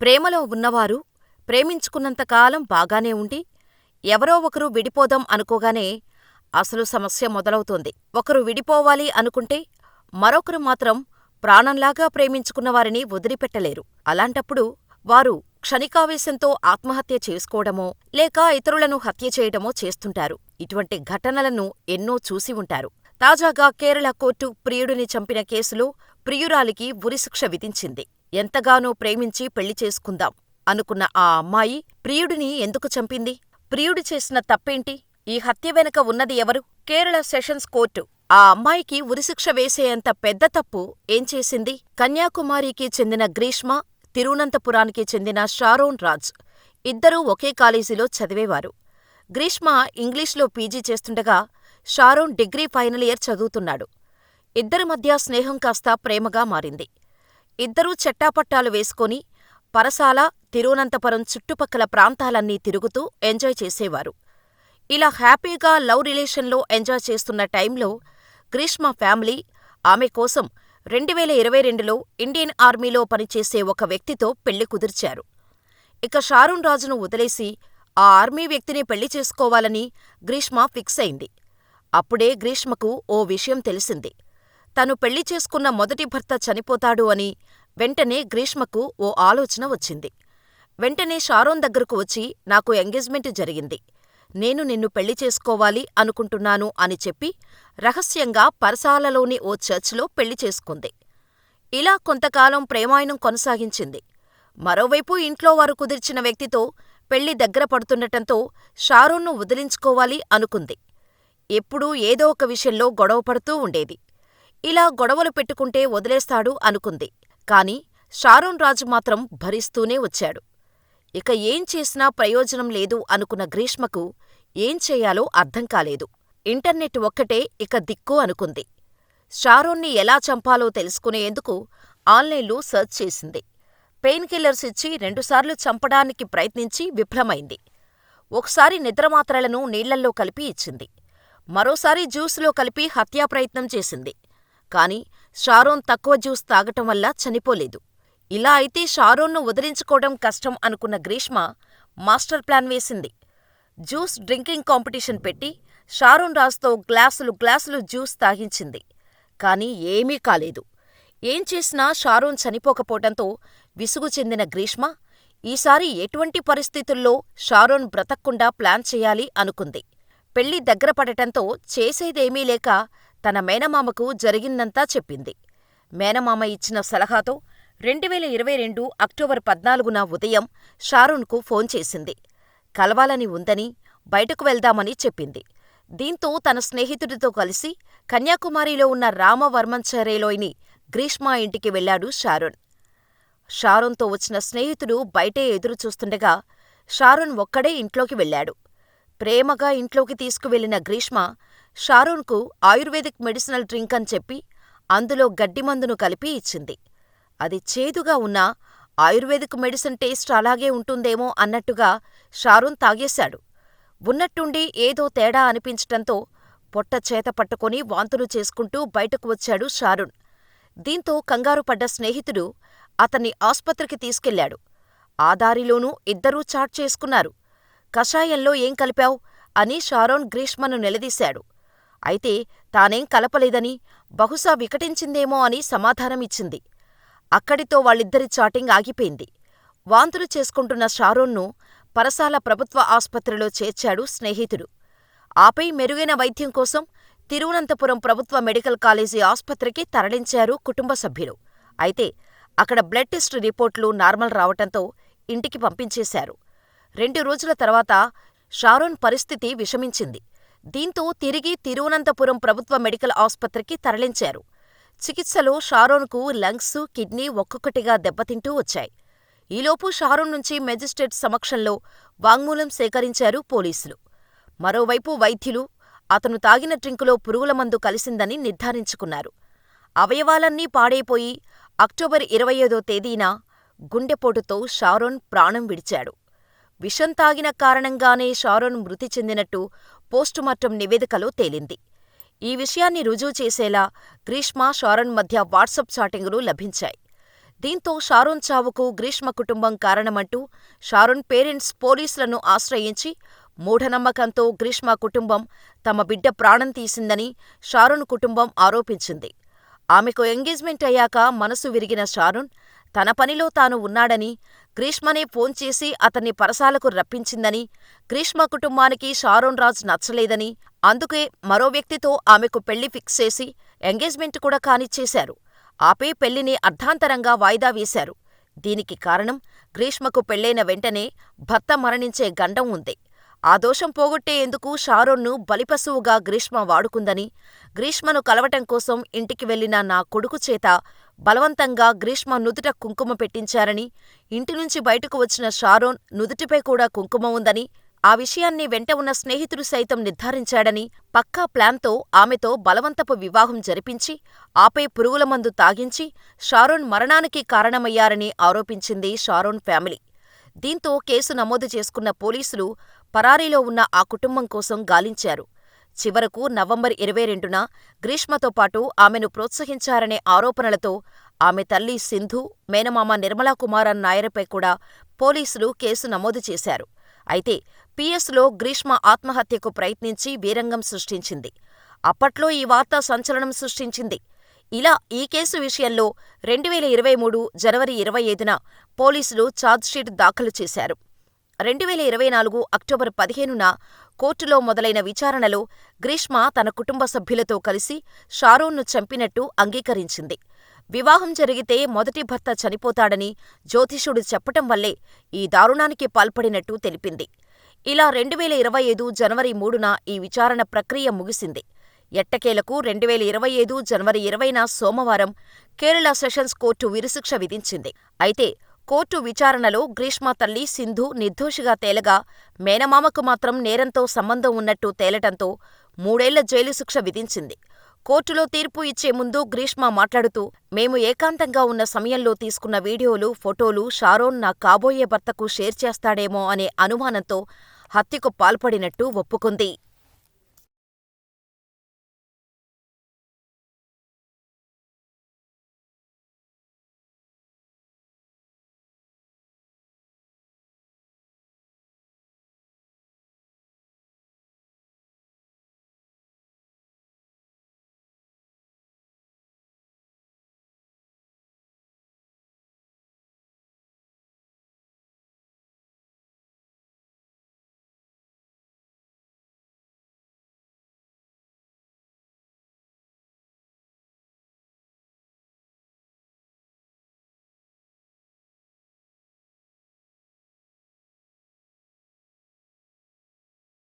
ప్రేమలో ఉన్నవారు ప్రేమించుకున్నంతకాలం బాగానే ఉండి, ఎవరో ఒకరు విడిపోదాం అనుకోగానే అసలు సమస్య మొదలవుతోంది. ఒకరు విడిపోవాలి అనుకుంటే మరొకరు మాత్రం ప్రాణంలాగా ప్రేమించుకున్నవారిని వదిలిపెట్టలేరు. అలాంటప్పుడు వారు క్షణికావేశంతో ఆత్మహత్య చేసుకోవడమో, లేక ఇతరులను హత్య చేయడమో చేస్తుంటారు. ఇటువంటి ఘటనలను ఎన్నో చూసి ఉంటారు. తాజాగా కేరళ కోర్టు ప్రియుడిని చంపిన కేసులో ప్రియురాలికి ఉరిశిక్ష విధించింది. ఎంతగానో ప్రేమించి పెళ్ళి చేసుకుందాం అనుకున్న ఆ అమ్మాయి ప్రియుడిని ఎందుకు చంపింది? ప్రియుడు చేసిన తప్పేంటి? ఈ హత్య వెనక ఉన్నది ఎవరు? కేరళ సెషన్స్ కోర్టు ఆ అమ్మాయికి ఉరిశిక్ష వేసేంత పెద్ద తప్పు ఏం చేసింది? కన్యాకుమారికి చెందిన గ్రీష్మ, తిరువనంతపురానికి చెందిన షారోన్ రాజ్ ఇద్దరూ ఒకే కాలేజీలో చదివేవారు. గ్రీష్మ ఇంగ్లీష్లో పీజీ చేస్తుండగా షారోన్ డిగ్రీ ఫైనల్ ఇయర్ చదువుతున్నాడు. ఇద్దరి మధ్య స్నేహం కాస్త ప్రేమగా మారింది. ఇద్దరూ చెట్టాపట్టాలు వేసుకొని పరసాల, తిరువనంతపురం చుట్టుపక్కల ప్రాంతాలన్నీ తిరుగుతూ ఎంజాయ్ చేసేవారు. ఇలా హ్యాపీగా లవ్ రిలేషన్లో ఎంజాయ్ చేస్తున్న టైంలో గ్రీష్మ ఫ్యామిలీ ఆమె కోసం రెండువేల ఇరవై రెండులో ఇండియన్ ఆర్మీలో పనిచేసే ఒక వ్యక్తితో పెళ్ళి కుదిర్చారు. ఇక షారూన్ రాజును వదిలేసి ఆ ఆర్మీ వ్యక్తిని పెళ్ళి చేసుకోవాలని గ్రీష్మ ఫిక్స్ అయింది. అప్పుడే గ్రీష్మకు ఓ విషయం తెలిసింది. తను పెళ్ళి చేసుకున్న మొదటి భర్త చనిపోతాడు అని వెంటనే గ్రీష్మకు ఓ ఆలోచన వచ్చింది. వెంటనే షారోన్ దగ్గరకు వచ్చి నాకు ఎంగేజ్మెంట్ జరిగింది. నేను నిన్ను పెళ్ళి చేసుకోవాలి అనుకుంటున్నాను అని చెప్పి రహస్యంగా పరసాలలోని ఓ చర్చిలో పెళ్ళి చేసుకుంది. ఇలా కొంతకాలం ప్రేమాయణం కొనసాగించింది. మరోవైపు ఇంట్లోవారు కుదిర్చిన వ్యక్తితో పెళ్ళి దగ్గర పడుతుండటంతో షారోన్ను వదిలించుకోవాలి అనుకుంది. ఎప్పుడూ ఏదో ఒక విషయంలో గొడవపడుతూ ఉండేది. ఇలా గొడవలు పెట్టుకుంటే వదిలేస్తాడు అనుకుంది. కాని షారోన్ రాజు మాత్రం భరిస్తూనే వచ్చాడు. ఇక ఏం చేసినా ప్రయోజనం లేదు అనుకున్న గ్రీష్మకు ఏం చెయ్యాలో అర్థం కాలేదు. ఇంటర్నెట్ ఒక్కటే ఇక దిక్కు అనుకుంది. షారోన్ని ఎలా చంపాలో తెలుసుకునేందుకు ఆన్లైన్లో సెర్చ్ చేసింది. పెయిన్ కిల్లర్స్ ఇచ్చి రెండుసార్లు చంపడానికి ప్రయత్నించి విఫలమైంది. ఒకసారి నిద్రమాత్రలను నీళ్ళల్లో కలిపి ఇచ్చింది. మరోసారి జ్యూసులో కలిపి హత్యాప్రయత్నం చేసింది. కాని షారోన్ తక్కువ జ్యూస్ తాగటం వల్ల చనిపోలేదు. ఇలా అయితే షారోన్ను వదిలించుకోవడం కష్టం అనుకున్న గ్రీష్మ మాస్టర్ ప్లాన్ వేసింది. జ్యూస్ డ్రింకింగ్ కాంపిటీషన్ పెట్టి షారోన్ రాజ్తో గ్లాసులు గ్లాసులు జ్యూస్ తాగించింది. కాని ఏమీ కాలేదు. ఏం చేసినా షారోన్ చనిపోకపోవటంతో విసుగు చెందిన గ్రీష్మ ఈసారి ఎటువంటి పరిస్థితుల్లో షారోన్ బ్రతక్కుండా ప్లాన్ చెయ్యాలి అనుకుంది. పెళ్ళి దగ్గరపడటంతో చేసేదేమీ లేక తన మేనమామకు జరిగిందంతా చెప్పింది. మేనమామ ఇచ్చిన సలహాతో రెండువేల ఇరవై రెండు అక్టోబర్ పద్నాలుగున ఉదయం షారోన్కు ఫోన్ చేసింది. కలవాలని ఉందని, బయటకు వెళ్దామని చెప్పింది. దీంతో తన స్నేహితుడితో కలిసి కన్యాకుమారిలో ఉన్న రామవర్మంచరేలోని గ్రీష్మా ఇంటికి వెళ్ళాడు షారోన్. షారోన్తో వచ్చిన స్నేహితుడు బయటే ఎదురుచూస్తుండగా షారోన్ ఒక్కడే ఇంట్లోకి వెళ్ళాడు. ప్రేమగా ఇంట్లోకి తీసుకువెళ్ళిన గ్రీష్మ షారోన్కు ఆయుర్వేదిక్ మెడిసినల్ డ్రింక్ అని చెప్పి అందులో గడ్డిమందును కలిపి ఇచ్చింది. అది చేదుగా ఉన్నా ఆయుర్వేదిక్ మెడిసిన్ టేస్ట్ అలాగే ఉంటుందేమో అన్నట్టుగా షారూన్ తాగేశాడు. ఉన్నట్టుండి ఏదో తేడా అనిపించటంతో పొట్ట చేత పట్టుకుని వాంతులు చేసుకుంటూ బయటకు వచ్చాడు షారూన్ దీంతో కంగారుపడ్డ స్నేహితుడు అతన్ని ఆస్పత్రికి తీసుకెళ్ళాడు. ఆ దారిలోనూ ఇద్దరూ చాట్ చేసుకున్నారు. కషాయంలో ఏం కలిపావ్? అని షారోన్ గ్రీష్మను నిలదీశాడు. అయితే తానేం కలపలేదని, బహుశా వికటించిందేమో అని సమాధానమిచ్చింది. అక్కడితో వాళ్ళిద్దరి చాటింగ్ ఆగిపోయింది. వాంతులు చేసుకుంటున్న షారోన్ను పరసాల ప్రభుత్వ ఆస్పత్రిలో చేర్చాడు స్నేహితుడు. ఆపై మెరుగైన వైద్యం కోసం తిరువనంతపురం ప్రభుత్వ మెడికల్ కాలేజీ ఆస్పత్రికి తరలించారు కుటుంబ సభ్యులు. అయితే అక్కడ బ్లడ్ టెస్ట్ రిపోర్ట్లు నార్మల్ రావటంతో ఇంటికి పంపించేశారు. రెండు రోజుల తర్వాత షారోన్ పరిస్థితి విషమించింది. దీంతో తిరిగి తిరువనంతపురం ప్రభుత్వ మెడికల్ ఆస్పత్రికి తరలించారు. చికిత్సలో షారోన్కు లంగ్స్, కిడ్నీ ఒక్కొక్కటిగా దెబ్బతింటూ వచ్చాయి. ఈలోపు షారోన్ నుంచి మెజిస్ట్రేట్ సమక్షంలో వాంగ్మూలం సేకరించారు పోలీసులు. మరోవైపు వైద్యులు అతను తాగిన డ్రింకులో పురుగుల మందు కలిసిందని నిర్ధారించుకున్నారు. అవయవాలన్నీ పాడైపోయి అక్టోబర్ ఇరవై ఐదో తేదీన గుండెపోటుతో షారోన్ ప్రాణం విడిచాడు. విషం తాగిన కారణంగానే షారోన్ మృతి చెందినట్టు పోస్టుమార్టం నివేదికలో తేలింది. ఈ విషయాన్ని రుజువు చేసేలా గ్రీష్మ, షారోన్ మధ్య వాట్సప్ చాటింగులు లభించాయి. దీంతో షారోన్ చావుకు గ్రీష్మ కుటుంబం కారణమంటూ షారోన్ పేరెంట్స్ పోలీసులను ఆశ్రయించి మూఢనమ్మకంతో గ్రీష్మ కుటుంబం తమ బిడ్డ ప్రాణం తీసిందని షారోన్ కుటుంబం ఆరోపించింది. ఆమెకు ఎంగేజ్మెంట్ అయ్యాక మనసు విరిగిన షారోన్ తన పనిలో తాను ఉన్నాడని, గ్రీష్మనే ఫోన్ చేసి అతన్ని పరసాలకు రప్పించిందని, గ్రీష్మ కుటుంబానికి షారోన్ రాజ్ నచ్చలేదని, అందుకే మరో వ్యక్తితో ఆమెకు పెళ్ళి ఫిక్స్ చేసి ఎంగేజ్మెంట్ కూడా కానిచ్చేశారు. ఆపై పెళ్ళిని అర్ధాంతరంగా వాయిదా వేశారు. దీనికి కారణం గ్రీష్మకు పెళ్ళైన వెంటనే భర్త మరణించే గండం ఉంది. ఆ దోషం పోగొట్టేందుకు షారోన్ను బలిపశువుగా గ్రీష్మ వాడుకుందని, గ్రీష్మను కలవటం కోసం ఇంటికి వెళ్ళిన నా కొడుకు చేత బలవంతంగా గ్రీష్మ నుదుట కుంకుమ పెట్టించారని, ఇంటినుంచి బయటకు వచ్చిన షారోన్ నుదుటిపై కూడా కుంకుమ ఉందని, ఆ విషయాన్ని వెంట ఉన్న స్నేహితుడు సైతం నిర్ధారించాడని, పక్కా ప్లాన్తో ఆమెతో బలవంతపు వివాహం జరిపించి, ఆపై పురుగుల మందు తాగించి షారోన్ మరణానికి కారణమయ్యారని ఆరోపించింది షారోన్ ఫ్యామిలీ. దీంతో కేసు నమోదు చేసుకున్న పోలీసులు పరారీలో ఉన్న ఆ కుటుంబం కోసం గాలించారు. చివరకు నవంబర్ ఇరవై రెండున గ్రీష్మతో పాటు ఆమెను ప్రోత్సహించారనే ఆరోపణలతో ఆమె తల్లి సింధు, మేనమామ నిర్మలా కుమారన్ నాయర్పై కూడా పోలీసులు కేసు నమోదు చేశారు. అయితే పిఎస్లో గ్రీష్మ ఆత్మహత్యకు ప్రయత్నించి వీరంగం సృష్టించింది. అప్పట్లో ఈ వార్త సంచలనం సృష్టించింది. ఇలా ఈ కేసు విషయంలో రెండువేల ఇరవై మూడు జనవరి ఇరవై ఐదున పోలీసులు ఛార్జ్షీట్ దాఖలు చేశారు. రెండువేల ఇరవై నాలుగు అక్టోబర్ పదిహేనున కోర్టులో మొదలైన విచారణలో గ్రీష్మ తన కుటుంబ సభ్యులతో కలిసి షారోన్ను చంపినట్టు అంగీకరించింది. వివాహం జరిగితే మొదటి భర్త చనిపోతాడని జ్యోతిష్యుడు చెప్పటం వల్లే ఈ దారుణానికి పాల్పడినట్టు తెలిపింది. ఇలా రెండువేల ఇరవై ఐదు జనవరి మూడున ఈ విచారణ ప్రక్రియ ముగిసింది. ఎట్టకేలకు రెండువేల ఇరవై ఐదు జనవరి ఇరవైన సోమవారం కేరళ సెషన్స్ కోర్టు ఉరిశిక్ష విధించింది. అయితే కోర్టు విచారణలో గ్రీష్మ తల్లి సింధు నిర్దోషిగా తేలగా, మేనమామకు మాత్రం నేరంతో సంబంధం ఉన్నట్టు తేలటంతో మూడేళ్ళ జైలు శిక్ష విధించింది. కోర్టులో తీర్పు ఇచ్చే ముందు గ్రీష్మ మాట్లాడుతూ మేము ఏకాంతంగా ఉన్న సమయంలో తీసుకున్న వీడియోలు, ఫొటోలు షారోన్ నా కాబోయే భర్తకు షేర్ చేస్తాడేమో అనే అనుమానంతో హత్యకు పాల్పడినట్టు ఒప్పుకుంది.